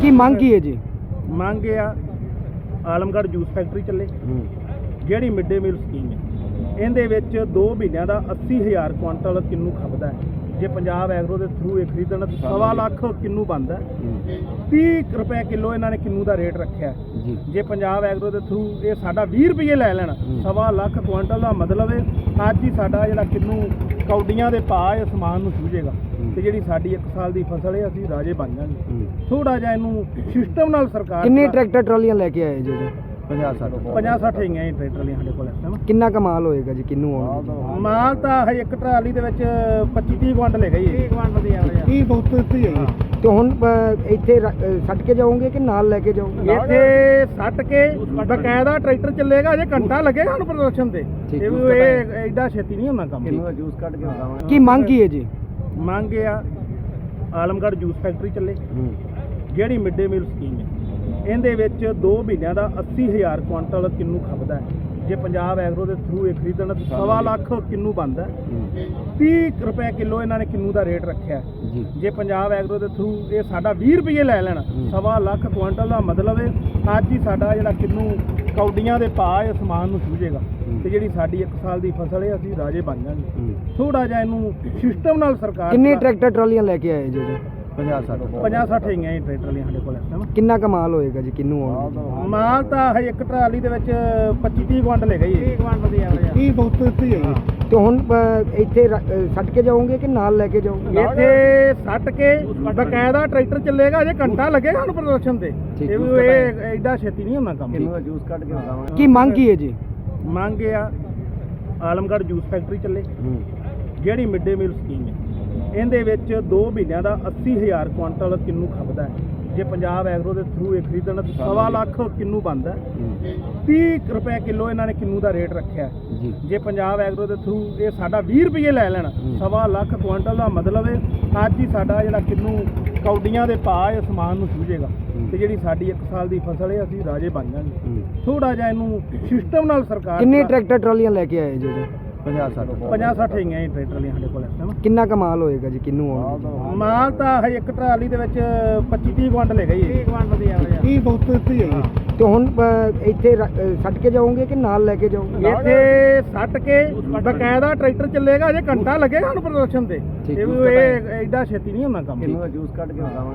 ਕੀ ਮੰਗ ਕੀ ਹੈ ਜੀ? ਮੰਗ ਇਹ ਆ ਆਲਮਗੜ੍ਹ ਜੂਸ ਫੈਕਟਰੀ ਚੱਲੇ। ਜਿਹੜੀ ਮਿਡ ਡੇ ਮੀਲ ਸਕੀਮ ਹੈ। ਇਹਦੇ ਵਿੱਚ 2 ਮਹੀਨਿਆਂ ਦਾ 80000 ਕੁਆਂਟਲ ਕਿੰਨੂ ਖਪਦਾ ਹੈ। ਜੇ ਪੰਜਾਬ ਐਗਰੋ ਦੇ ਥਰੂ ਇਹ ਖਰੀਦਣ ਤਾਂ ਸਵਾ ਲੱਖ ਕਿੰਨੂ ਬਣਦਾ ਹੈ। 30 ਰੁਪਏ ਕਿਲੋ ਇਹਨਾਂ ਨੇ ਕਿੰਨੂ ਦਾ ਰੇਟ ਰੱਖਿਆ। ਜੀ। ਪੰਜਾਬ ਐਗਰੋ ਦੇ ਥਰੂ ਇਹ ਸਾਡਾ 20 ਰੁਪਏ ਲੈ ਲੈਣ ਸਵਾ ਲੱਖ ਕੁਆਂਟਲ ਦਾ ਮਤਲਬ ਹੈ। ਅੱਜ ਹੀ ਸਾਡਾ ਜਿਹੜਾ ਕਿੰਨੂ ਕੌਡੀਆਂ ਦੇ ਭਾਅ ਇਹ ਸਮਾਨ ਨੂੰ ਸੂਝੇਗਾ। ਤੇ ਜਿਹੜੀ ਸਾਡੀ 1 ਸਾਲ ਦੀ ਫਸਲ ਹੈ ਅਸੀਂ ਰਾਜੇ ਬਣ ਜਾਾਂਗੇ ਥੋੜਾ ਜਿਹਾ ਇਹਨੂੰ ਸਿਸਟਮ ਨਾਲ ਸਰਕਾਰ ਕਿੰਨੇ ਟਰੈਕਟਰ ਟਰਾਲੀਆਂ ਲੈ ਕੇ ਆਏ ਜੀ ਜੀ 50 60 50 60 ਹੈਗੀਆਂ ਇਹ ਟਰੈਕਟਰ ਲਈ ਸਾਡੇ ਕੋਲ ਇਸ ਟਾਈਮ ਕਿੰਨਾ ਕਮਾਲ ਹੋਏਗਾ ਜੀ ਕਿੰਨੂ ਆਉਣਗੇ ਮਾਲ ਤਾਂ ਹਜੇ ਇੱਕ ਟਰਾਲੀ ਦੇ ਵਿੱਚ 25 30 ਕੁਆਂਟਲ ਹੈਗਾ ਹੀ 30 ਕੁਆਂਟਲ ਦੀ ਐਵਰੇਜ ਕੀ ਬਹੁਤ ਇੱਥੇ ਹੈ। ਤੇ ਹੁਣ ਅ, ਇੱਥੇ ਰ- ਅ, ਛੱਡ ਕੇ ਜਾਓਗੇ ਕਿ ਨਾਲ ਲੈ ਕੇ ਜਾਓਗੇ? ਇੱਥੇ ਸੱਟ ਕੇ ਬਕਾਇਦਾ ਟਰੈਕਟਰ ਚੱਲੇਗਾ ਜੇ ਘੰਟਾ ਲੱਗੇਗਾ ਹੁਣ ਪ੍ਰੋਡਕਸ਼ਨ ਤੇ। ਠੀਕ। ਇਹ ਵੀ ਇਹ ਐਡਾ ਛੇਤੀ ਨਹੀਂ ਹੁੰਦਾ ਕੰਮ। ਦਾ ਜੂਸ ਕੱਢ ਕੇ ਮੰਗ ਕੀ ਹੈ ਜੀ? ਮੰਗ ਇਹ ਆ ਆਲਮਗੜ੍ਹ ਜੂਸ ਫੈਕਟਰੀ ਚੱਲੇ। ਜਿਹੜੀ ਮਿਡ ਡੇ ਮੀਲ ਸਕੀਮ ਹੈ ਇਹਦੇ ਵਿੱਚ 2 ਮਹੀਨਿਆਂ ਦਾ 80000 ਕੁਆਂਟਲ ਕਿੰਨੂ ਖਪਦਾ ਹੈ। ਜੇ ਪੰਜਾਬ ਐਗਰੋ ਦੇ ਥਰੂ ਇਹ ਖਰੀਦਣ ਤਾਂ ਸਵਾ ਲੱਖ ਕਿੰਨੂ ਬਣਦਾ ਹੈ। 30 ਰੁਪਏ ਕਿਲੋ ਇਹਨਾਂ ਨੇ ਕਿੰਨੂ ਦਾ ਰੇਟ ਰੱਖਿਆ। ਜੀ। ਜੇ ਪੰਜਾਬ ਐਗਰੋ ਦੇ ਥਰੂ ਇਹ ਸਾਡਾ 20 ਰੁਪਏ ਲੈ ਲੈਣ ਸਵਾ ਲੱਖ ਕੁਆਂਟਲ ਦਾ ਮਤਲਬ ਹੈ। ਅੱਜ ਹੀ ਸਾਡਾ ਜਿਹੜਾ ਕਿੰਨੂ ਕੌਡੀਆਂ ਦੇ ਭਾਅ ਇਹ ਸਮਾਨ ਨੂੰ ਸੂਝੇਗਾ। ਤੇ ਜਿਹੜੀ ਸਾਡੀ 1 ਸਾਲ ਦੀ ਫਸਲ ਹੈ ਅਸੀਂ ਰਾਜੇ ਬਣ ਜਾਾਂਗੇ। ਥੋੜਾ ਜਿਹਾ ਇਹਨੂੰ ਸਿਸਟਮ ਨਾਲ ਸਰਕਾਰ ਕਿੰਨੇ ਟਰੈਕਟਰ ਟਰਾਲੀਆਂ ਲੈ ਕੇ ਆਏ ਜੀ ਜੀ? 50 60 50 60 ਹੈਗੀਆਂ ਇਹ ਟਰੈਕਟਰ ਲਈ ਸਾਡੇ ਕੋਲ ਇਸ ਟਾਈਮ ਕਿੰਨਾ ਕਮਾਲ ਹੋਏਗਾ ਜੀ? ਕਿੰਨੂ ਆਉਣਗੇ ਮਾਲ ਤਾਂ ਹਜੇ ਇੱਕ ਟਰਾਲੀ ਦੇ ਵਿੱਚ 25 30 ਕੁਆਂਟਲ ਹੈਗਾ ਹੀ 30 ਕੁਆਂਟਲ ਦੀ ਐਵਰੇਜ ਕੀ ਬਹੁਤ ਇੱਥੇ ਹੈ ਤੇ ਹੁਣ ਅ, ਇੱਥੇ ਰ- ਅ, ਛੱਡ ਕੇ ਜਾਓਗੇ ਕਿ ਨਾਲ ਲੈ ਕੇ ਜਾਓਗੇ? ਇੱਥੇ ਸੱਟ ਕੇ ਬਕਾਇਦਾ ਟਰੈਕਟਰ ਚੱਲੇਗਾ ਜੇ ਘੰਟਾ ਲੱਗੇਗਾ ਹੁਣ ਪ੍ਰੋਡਕਸ਼ਨ ਤੇ। ਠੀਕ। ਇਹ ਵੀ ਇਹ ਐਡਾ ਛੇਤੀ ਨਹੀਂ ਹੁੰਦਾ ਕੰਮ। ਦਾ ਜੂਸ ਕੱਢ ਕੇ ਮੰਗ ਕੀ ਹੈ ਜੀ? ਮੰਗ ਇਹ ਆ ਆਲਮਗੜ੍ਹ ਜੂਸ ਫੈਕਟਰੀ ਚੱਲੇ। ਜਿਹੜੀ ਮਿਡ ਡੇ ਮੀਲ ਸਕੀਮ ਹੈ। ਇਹਦੇ ਵਿੱਚ 2 ਮਹੀਨਿਆਂ ਦਾ 80000 ਕੁਆਂਟਲ ਕਿੰਨੂ ਖਪਦਾ ਹੈ। ਜੇ ਪੰਜਾਬ ਐਗਰੋ ਦੇ ਥਰੂ ਇਹ ਖਰੀਦਣ ਤਾਂ ਸਵਾ ਲੱਖ ਕਿੰਨੂ ਬਣਦਾ ਹੈ। 30 ਰੁਪਏ ਕਿਲੋ ਇਹਨਾਂ ਨੇ ਕਿੰਨੂ ਦਾ ਰੇਟ ਰੱਖਿਆ। ਜੀ। ਪੰਜਾਬ ਐਗਰੋ ਦੇ ਥਰੂ ਇਹ ਸਾਡਾ 20 ਰੁਪਏ ਲੈ ਲੈਣ ਸਵਾ ਲੱਖ ਕੁਆਂਟਲ ਦਾ ਮਤਲਬ ਹੈ ਅੱਜ ਹੀ ਸਾਡਾ ਜਿਹੜਾ ਕਿੰਨੂ ਕੌਡੀਆਂ ਦੇ ਭਾਅ ਇਹ ਸਮਾਨ ਨੂੰ ਸੂਝੇਗਾ। ਤੇ ਜਿਹੜੀ ਸਾਡੀ 1 ਸਾਲ ਦੀ ਫਸਲ ਹੈ ਅਸੀਂ ਰਾਜੇ ਬਣ ਜਾਾਂਗੇ। ਥੋੜਾ ਜਿਹਾ ਇਹਨੂੰ ਸਿਸਟਮ ਨਾਲ ਸਰਕਾਰ ਕਿੰਨੇ ਟਰੈਕਟਰ ਟਰਾਲੀਆਂ ਲੈ ਕੇ ਆਏ ਜੀ ਜੀ 50 60 50 60 ਹੈਗੀਆਂ ਇਹ ਟਰੈਕਟਰ ਲਈ ਸਾਡੇ ਕੋਲ ਇਸ ਟਾਈਮ ਕਿੰਨਾ ਕਮਾਲ ਹੋਏਗਾ ਜੀ? ਕਿੰਨੂ ਆਉਣਗੇ ਮਾਲ ਤਾਂ ਹਜੇ ਇੱਕ ਟਰਾਲੀ ਦੇ ਵਿੱਚ 25 30 ਕੁਆਂਟਲ ਹੈਗਾ ਹੀ 30 ਕੁਆਂਟਲ ਦੀ ਕੀ ਇੱਥੇ ਹੈ ਤੇ ਹੁਣ ਅ, ਇੱਥੇ ਰ- ਅ, ਛੱਡ ਕੇ ਜਾਓਗੇ ਕਿ ਨਾਲ ਲੈ ਕੇ ਜਾਓਗੇ? ਇੱਥੇ ਸੱਟ ਕੇ ਬਕਾਇਦਾ ਟਰੈਕਟਰ ਚੱਲੇਗਾ ਜੇ ਘੰਟਾ ਲੱਗੇਗਾ ਹੁਣ ਪ੍ਰੋਡਕਸ਼ਨ ਤੇ। ਠੀਕ। ਇਹ ਵੀ ਇਹ ਐਡਾ ਛੇਤੀ ਨਹੀਂ ਹੁੰਦਾ ਕੰਮ।